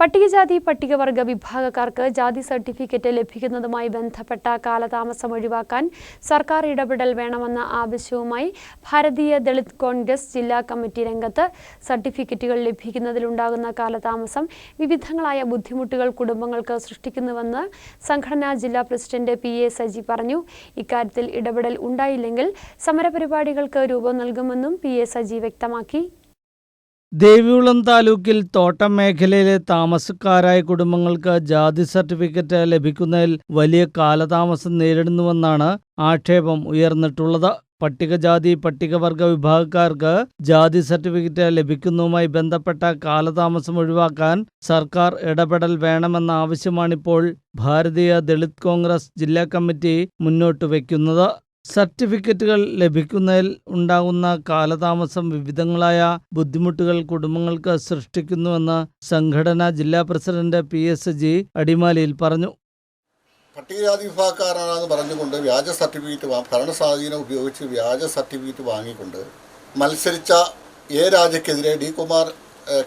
പട്ടികജാതി പട്ടികവർഗ വിഭാഗക്കാർക്ക് ജാതി സർട്ടിഫിക്കറ്റ് ലഭിക്കുന്നതുമായി ബന്ധപ്പെട്ട കാലതാമസം ഒഴിവാക്കാൻ സർക്കാർ ഇടപെടൽ വേണമെന്ന ആവശ്യവുമായി ഭാരതീയ ദളിത് കോൺഗ്രസ് ജില്ലാ കമ്മിറ്റി രംഗത്ത് സർട്ടിഫിക്കറ്റുകൾ ലഭിക്കുന്നതിലുണ്ടാകുന്ന കാലതാമസം വിവിധങ്ങളായ ബുദ്ധിമുട്ടുകൾ കുടുംബങ്ങൾക്ക് സൃഷ്ടിക്കുന്നുവെന്ന് സംഘടനാ ജില്ലാ പ്രസിഡന്റ് പി എ സജി പറഞ്ഞു. ഇക്കാര്യത്തിൽ ഇടപെടൽ ഉണ്ടായില്ലെങ്കിൽ സമരപരിപാടികൾക്ക് രൂപം നൽകുമെന്നും പി എ സജി വ്യക്തമാക്കി. ദേവികുളം താലൂക്കിൽ തോട്ടം മേഖലയിലെ താമസക്കാരായ കുടുംബങ്ങൾക്ക് ജാതി സർട്ടിഫിക്കറ്റ് ലഭിക്കുന്നതിൽ വലിയ കാലതാമസം നേരിടുന്നുവെന്നാണ് ആക്ഷേപം ഉയർന്നിട്ടുള്ളത്. പട്ടികജാതി പട്ടികവർഗ വിഭാഗക്കാർക്ക് ജാതി സർട്ടിഫിക്കറ്റ് ലഭിക്കുന്നതുമായി ബന്ധപ്പെട്ട കാലതാമസം ഒഴിവാക്കാൻ സർക്കാർ ഇടപെടൽ വേണമെന്ന ആവശ്യമാണിപ്പോൾ ഭാരതീയ ദളിത് കോൺഗ്രസ് ജില്ലാ കമ്മിറ്റി മുന്നോട്ട് വയ്ക്കുന്നത്. സർട്ടിഫിക്കറ്റുകൾ ലഭിക്കുന്നതിൽ ഉണ്ടാകുന്ന കാലതാമസം വിവിധങ്ങളായ ബുദ്ധിമുട്ടുകൾ കുടുംബങ്ങൾക്ക് സൃഷ്ടിക്കുന്നുവെന്ന് സംഘടന ജില്ലാ പ്രസിഡന്റ് പി എസ് ജി അടിമാലിയിൽ പറഞ്ഞു. പട്ടികജാതി വിഭാഗക്കാരാണെന്ന് പറഞ്ഞുകൊണ്ട് വ്യാജ സർട്ടിഫിക്കറ്റ് ഭരണ സ്വാധീനം ഉപയോഗിച്ച് വ്യാജ സർട്ടിഫിക്കറ്റ് വാങ്ങിക്കൊണ്ട് മത്സരിച്ച എ രാജയ്ക്കെതിരെ ഡി കുമാർ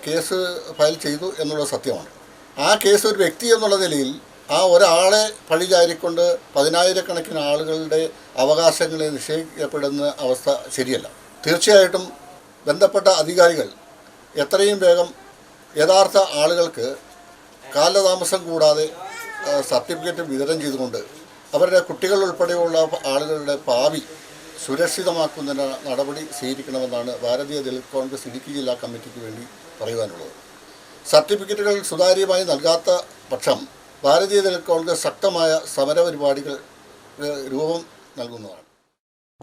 കേസ് ഫയൽ ചെയ്തു എന്നുള്ളത് സത്യമാണ്. ആ കേസ് ഒരു വ്യക്തി എന്നുള്ള നിലയിൽ ആ ഒരാളെ പഴിചാരിക്കൊണ്ട് പതിനായിരക്കണക്കിന് ആളുകളുടെ അവകാശങ്ങളെ നിഷേധിക്കപ്പെടുന്ന അവസ്ഥ ശരിയല്ല. തീർച്ചയായിട്ടും ബന്ധപ്പെട്ട അധികാരികൾ എത്രയും വേഗം യഥാർത്ഥ ആളുകൾക്ക് കാലതാമസം കൂടാതെ സർട്ടിഫിക്കറ്റ് വിതരണം ചെയ്തുകൊണ്ട് അവരുടെ കുട്ടികൾ ഉൾപ്പെടെയുള്ള ആളുകളുടെ ഭാവി സുരക്ഷിതമാക്കുന്ന നടപടി സ്വീകരിക്കണമെന്നാണ് ഭാരതീയ ദളിത് കോൺഗ്രസ് ഇടുക്കി ജില്ലാ കമ്മിറ്റിക്ക് വേണ്ടി പറയുവാനുള്ളത്. സർട്ടിഫിക്കറ്റുകൾ സുതാര്യമായി നൽകാത്ത പക്ഷം ഭാരതീയ കോൺഗ്രസ് ശക്തമായ സമരപരിപാടികൾ രൂപം നൽകുന്നതാണ്.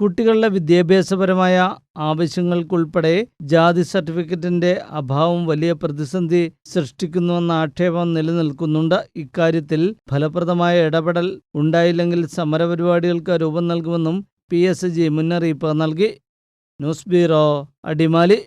കുട്ടികളുടെ വിദ്യാഭ്യാസപരമായ ആവശ്യങ്ങൾക്കുൾപ്പെടെ ജാതി സർട്ടിഫിക്കറ്റിന്റെ അഭാവം വലിയ പ്രതിസന്ധി സൃഷ്ടിക്കുന്നുവെന്ന ആക്ഷേപം നിലനിൽക്കുന്നുണ്ട്. ഇക്കാര്യത്തിൽ ഫലപ്രദമായ ഇടപെടൽ ഉണ്ടായില്ലെങ്കിൽ സമരപരിപാടികൾക്ക് രൂപം നൽകുമെന്നും പി എസ് ജി മുന്നറിയിപ്പ് നൽകി. News bureau Adimali.